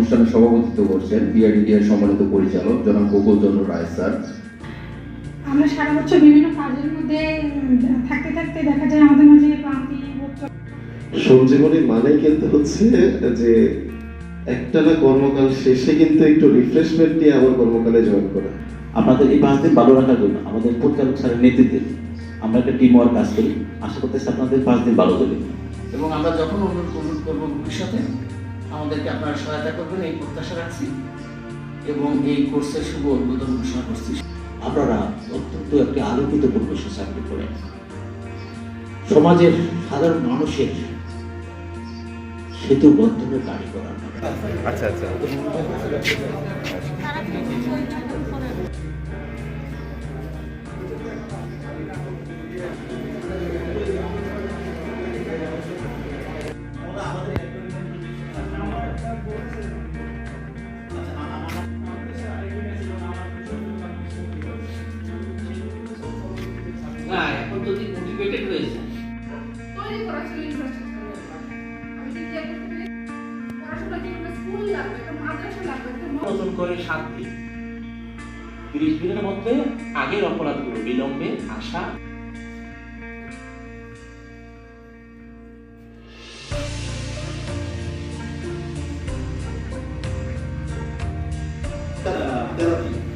অনুষ্ঠানে সভাপতিত্ব করছেন বিআরডিডি এর সম্মানিত পরিচালক জনাব গোকুল চন্দ্র রায় স্যার। আমরা সারা বছর বিভিন্ন কাজের মধ্যে থাকতে থাকতে দেখা যায় আমাদের মাঝে ক্লান্তি সঞ্জীবনী মানে কিন্তু হচ্ছে যে একটানা কর্মকাল শেষে কিন্তু একটু রিফ্রেশমেন্ট নিয়ে আবার কর্মকালে জয়েন করা। আপনাদের এই পাঁচ দিন ভালো রাখার জন্য আমাদের পরিচালক স্যারের নেতৃত্বে আমরা একটা টিম ওয়ার্ক কাজ করি। আশা করতেছি আপনাদের পাঁচ দিন ভালো যাবে এবং আমরা যখন অনুরোধ করব ভবিষ্যতে আমাদেরকে আপনারা সহায়তা করবেন, এই প্রত্যাশা রাখছি এবং এই কোর্সের শুভ উদ্বোধন ঘোষণা করছি। আপনারা অত্যন্ত একটি আলোকিত পরিবেশে চাকরি করেন সমাজের সাধারণ মানুষের সেতু বন্ধনের করার আচ্ছা আচ্ছা। না এখন তো মোটিভেটেড হয়েছে তৈরি করা ছিল ইনফ্রাস্ট্রাকচার আমি কি করতে পারি পড়াশোনার স্কুল লাগবে একটা মাদ্রাসা লাগবে একটা নতুন করে শান্তি তিরিশ দিনের মধ্যে আগের অপরাধগুলো বিলম্বে আসা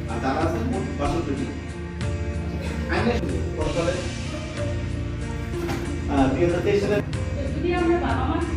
আর তারা আছে মোট বাষট্টি দুই হাজার তেইশ সালে যদি আমরা বাবা মা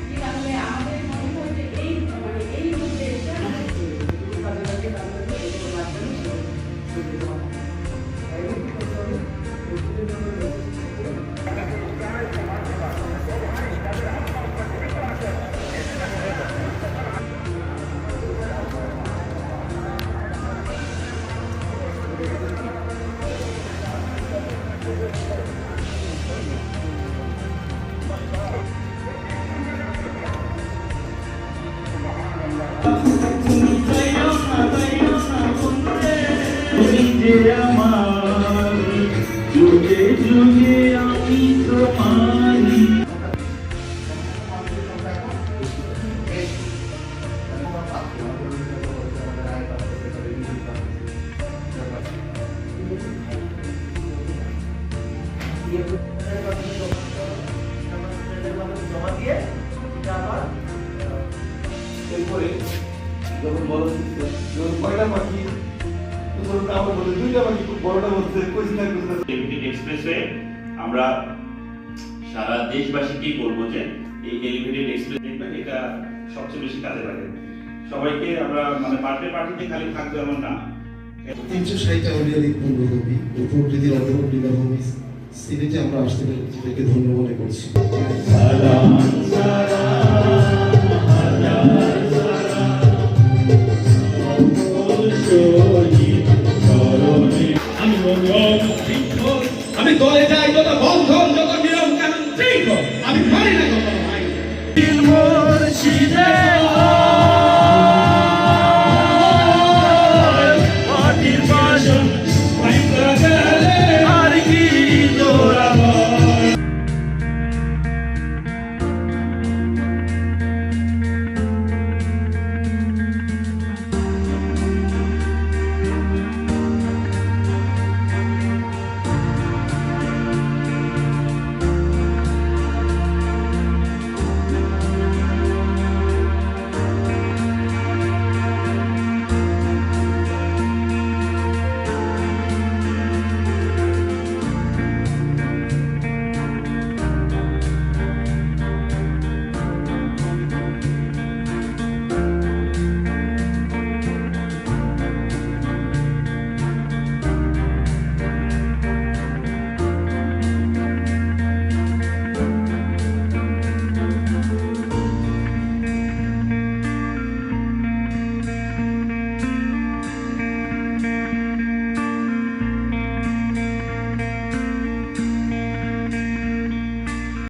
এরপরে যখন হচ্ছে যখন কয়টা পাখি আমরা বলি দুইটা পাখি বড়টা বলছে কইছি না কইছি না এলিভেটেড এক্সপ্রেসওয়ে আমরা সারা দেশবাসীকেই বলব যে এই এলিভেটেড এক্সপ্রেস দেখবেন এটা সবচেয়ে বেশি কাজে লাগে। সবাইকে আমরা মানে বার্থডে পার্টিতে খালি থাকবে এমন না। তিনশো ষাটটা অডিয়ালিক পূর্ণভূমি ও প্রকৃতির অপরূপ লীলাভূমি সিলেটে আমরা আসতে পেরে ধন্য মনে করছি। আমি দলে যাই যত বন্ধন যত নিয়ম কানুন শৃঙ্খ আমি মানি না কখনো I'm